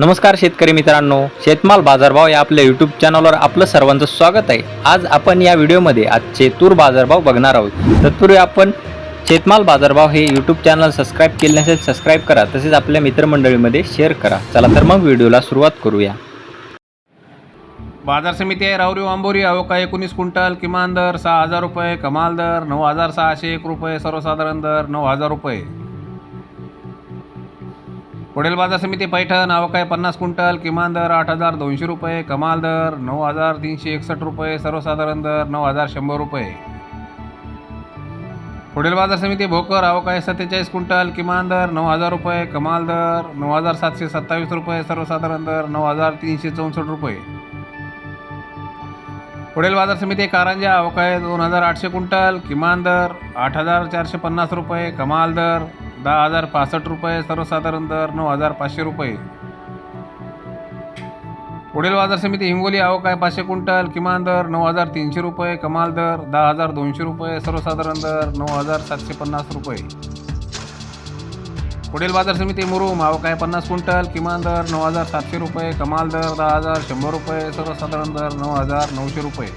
नमस्कार शेतकरी मित्रांनो शेतमाल बाजारभाव या आपल्या यूट्यूब चॅनलवर आपलं सर्वांचं स्वागत आहे. आज आपण या व्हिडिओमध्ये आजचे तूर बाजारभाव बघणार आहोत. तत्पूर्वी आपण शेतमाल बाजारभाव हे यूट्यूब चॅनल सबस्क्राईब केले नसेल सबस्क्राईब करा. तसेच आपल्या मित्रमंडळीमध्ये शेअर करा. चला तर मग व्हिडिओला सुरुवात करूया. बाजार समिती आहे रावरी आंबोरी अवका एकोणीस क्विंटल किमान दर सहा हजार रुपये कमाल दर नऊ हजार सहाशे एक रुपये सर्वसाधारण दर नऊ हजार रुपये. पुढील बाजार समिती पैठण अवकाय पन्नास क्विंटल किमान दर आठ हजार दोनशे रुपये कमाल दर नऊ हजार तीनशे एकसष्ट रुपये सर्वसाधारण दर नऊ हजार शंभर रुपये. पुढील बाजार समिती भोकर अवकाय सत्तेचाळीस क्विंटल किमान दर नऊ हजार रुपये कमाल दर नऊ हजार सातशे सत्तावीस रुपये सर्वसाधारण दर नऊ हजार तीनशे चौसष्ट रुपये. पुढील बाजार समिती कारंजा अवकाय दोन हजार आठशे क्विंटल किमान दर आठ हजार चारशे पन्नास रुपये कमाल दर दहा हजार पासष्ट रुपये सर्वसाधारण दर नऊ हजार पाचशे रुपये. पुढील बाजार समिती हिंगोली अवकाय पाचशे क्विंटल किमान दर नऊ हजार तीनशे रुपये कमाल दर दहा हजार दोनशे रुपये सर्वसाधारण दर नऊ हजार सातशे पन्नास रुपये. पुढील बाजार समिती मुरुम अवकाय पन्नास क्विंटल किमान दर नऊ हजार सातशे रुपये कमाल दर दहा हजार शंभर रुपये सर्वसाधारण दर नऊ हजार नऊशे रुपये.